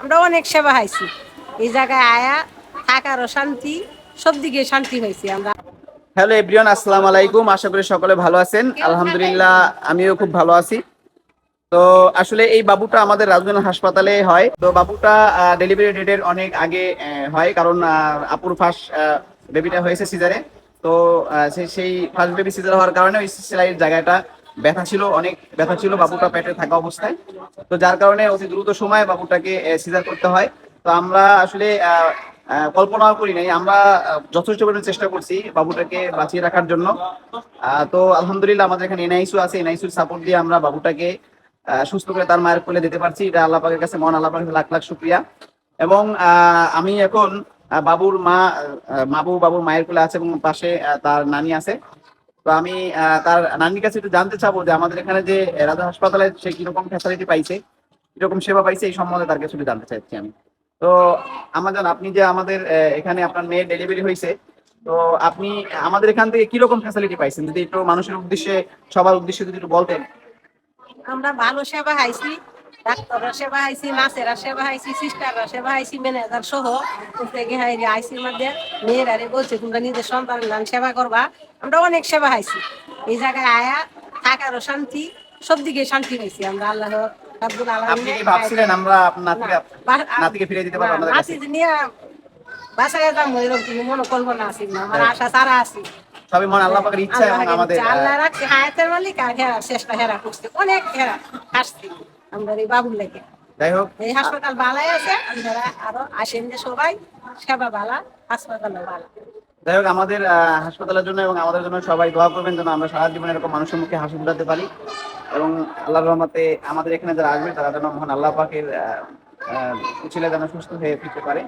আমরা অনেক সেবা হাইছি এই জায়গায় আয়া, থাকারও শান্তি, সব দিকে শান্তি হয়েছে আমরা। হ্যালো এভরিওয়ান, আসসালামু আলাইকুম। আশা করি সকলে ভালো আছেন। আলহামদুলিল্লাহ, আমিও খুব ভালো আছি। তো আসলে এই বাবুটা আমাদের রাজধানী হাসপাতালে হয়। তো বাবুটা ডেলিভারি ডেটের অনেক আগে হয়। কারণ আপুর ফার্স্ট বেবিটা হয়েছে সিজারে তো সেই- সেই ফার্স্ট বেবি সিজার হওয়ার কারণে ওই সেলাইয়ের জায়গাটা ব্যথা ছিল, অনেক ব্যথা ছিল বাবুটা পেটে থাকা অবস্থায়। তো যার কারণে অতি দ্রুত সময়ে বাবুটাকে সিজার করতে হয়। তো আমরা আসলে কল্পনাও করি নাই। আমরা যথেষ্ট পরিমাণে চেষ্টা করছি বাবুটাকে বাঁচিয়ে রাখার জন্য। তো আলহামদুলিল্লাহ আমাদের এখানে এনআইসু আছে। এনআইসুর সাপোর্ট দিয়ে আমরা বাবুটাকে সুস্থ করে তার মায়ের কোলে দিতে পারছি। এটা আল্লাহ পাকের কাছে মহান আল্লাহ পাকের লাখ লাখ শুক্রিয়া। এবং আমি এখন বাবুর মা মাবু বাবুর মায়ের কোলে আছে এবং পাশে তার নানি আছে। তো আমি তার নানির কাছে একটু জানতে চাবো যে আমাদের এখানে যে রাজা হাসপাতালে সে কীরকম ফ্যাসিলিটি পাইছে, কীরকম সেবা পাইছে এই সম্বন্ধে তার কাছে জানতে চাইছি আমি। তো আমাজন, আপনি যে আমাদের এখানে আপনার মেয়ের ডেলিভারি হয়েছে তো আপনি আমাদের এখান থেকে কীরকম ফ্যাসিলিটি পাইছেন? যদি একটু মানুষের উদ্দেশ্যে, সবার উদ্দেশ্যে যদি একটু বলতেন। আমরা ভালো সেবা হাইছি ডাক্তাররা সেবা হাইছি নার্সেরা সেবা হাইছি সিস্টাররা সেবা হাইছি ম্যানেজার সহ থেকে হাইরি আইসির মধ্যে মেয়েরা রে বলছে তোমরা নিজের সন্তান গান সেবা করবা। আমরা অনেক সেবা হাইছি এই জায়গায় আয়া থাকারও শান্তি সব দিকে শান্তি হয়েছি আমরা আল্লাহ আপনি কি ভাবছিলেন আমরা নাতিকে ফিরে দিতে পারব আমাদের কাছে? নিয়ে বাসায় যেতাম এরকম মনে কল্পনা আছে না আমার আশা সারা আছে। সবই মন আল্লাহ পাকের ইচ্ছা এবং আমাদের আল্লাহ রাখছে হায়াতের মালিক আর হেরা শেষটা হেরা করছে অনেক হেরা আসছি। আমরা এই বাবুর লেগে। যাই হোক। এই হাসপাতাল ভালাই আছে আপনারা আরও আসেন যে সবাই সেবা ভালা হাসপাতালও ভালো যাই হোক আমাদের হাসপাতালের জন্য এবং আমাদের জন্য সবাই দোয়া করবেন যেন আমরা সারা জীবন এরকম মানুষের মুখে হাসি ফুটাতে পারি। এবং আল্লাহ রহমতে আমাদের এখানে যারা আসবে তারা যেন মহান আল্লাহ পাকের ছেলে যেন সুস্থ হয়ে ফিরতে পারে।